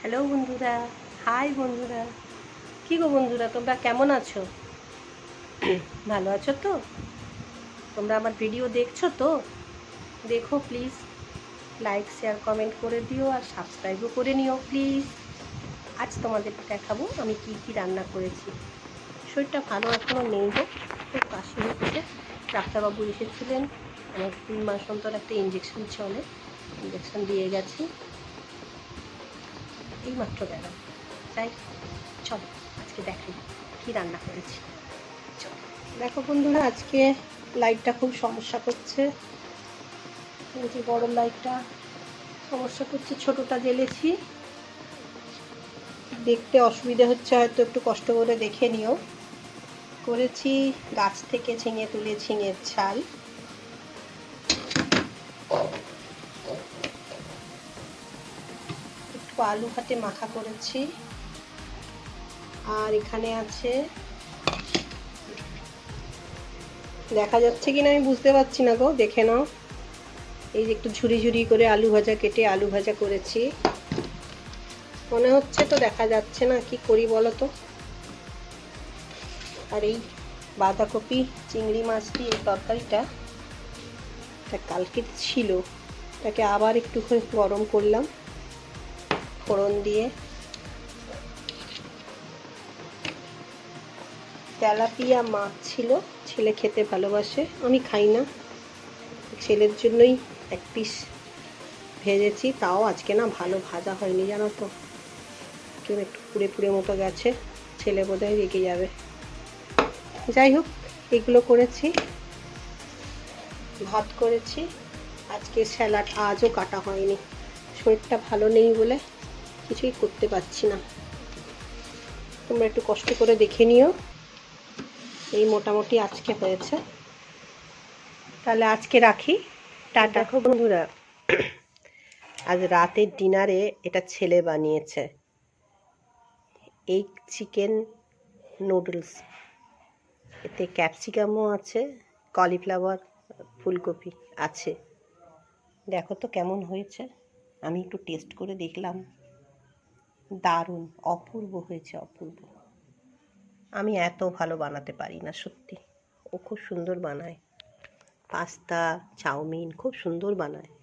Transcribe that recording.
Hello বন্ধুরা। High বন্ধুরা। কি গো বন্ধুরা, তোমরা কেমন আছো? ভালো আছো তো? তোমরা আমার ভিডিও দেখছ তো? দেখো প্লিজ লাইক শেয়ার কমেন্ট করে দিও আর সাবস্ক্রাইবও করে নিও প্লিজ আজ তোমাদের দেখাবো আমি কি কি রান্না করেছি। শরীরটা ভালো এখনও নেই গো। খুব কাশি হচ্ছে। ডাক্তারবাবু এসেছিলেন। আমার তিন মাস অন্তর একটা ইঞ্জেকশন চলে। ইঞ্জেকশন দিয়ে গেছি। এই মাত্র গেলাম। তাই চলো, আজকে দেখাই কি রান্না করেছি। দেখো বন্ধুরা, আজকে লাইটটা খুব সমস্যা করছে। যে বড় লাইটটা সমস্যা করছে, ছোটটা জ্বেলেছি। দেখতে অসুবিধে হচ্ছে, হয়তো একটু কষ্ট করে দেখে নিও। করেছি, গাছ থেকে ছিঙে তুলে ঝিঙের ছাল। আলু ভাতে মাখা করেছি। আর এখানে আছে, দেখা যাচ্ছে কিনা আমি বুঝতে পারছি না গো, দেখে নাও। এই যে একটু ঝুরি ঝুরি করে আলু ভাজা কেটে আলু ভাজা করেছি। মনে হচ্ছে তো দেখা যাচ্ছে না, কি করি বলো তো? আর এই বাঁধাকপি, চিংড়ি মাছ এই তরকারিটা কালকে ছিল তাকে আবার একটু গরম করলাম। ফোড়ন দিয়ে। তেলাপিয়া মাছ ছিল, ছেলে খেতে ভালোবাসে, আমি খাই না। ছেলের জন্যই এক পিস ভেজেছি, তাও আজকে না ভালো ভাজা হয়নি, জানো তো। কেউ একটু পুড়ে পুড়ে মতো গেছে, ছেলে বোধহয় রেগে যাবে। যাই হোক, এগুলো করেছি। ভাত করেছি। আজকে স্যালাড আজও কাটা হয়নি। শরীরটা ভালো নেই বলে কিছুই করতে পারছি না। তোমরা একটু কষ্ট করে দেখে নিও। এই মোটামুটি আজকে হয়েছে। তাহলে আজকে রাখি। টাটা। দেখো বন্ধুরা। আজ রাতের ডিনারে এটা ছেলে বানিয়েছে। এই চিকেন নুডলস এতে ক্যাপসিকামও আছে কলিফ্লাওয়ার ফুলকপি আছে। দেখো তো কেমন হয়েছে। আমি একটু টেস্ট করে দেখলাম। দারুণ, অপূর্ব হয়েছে, অপূর্ব। আমি এত ভালো বানাতে পারি না, সত্যি। ও খুব সুন্দর বানায়। পাস্তা, চাউমিন, খুব সুন্দর বানায়।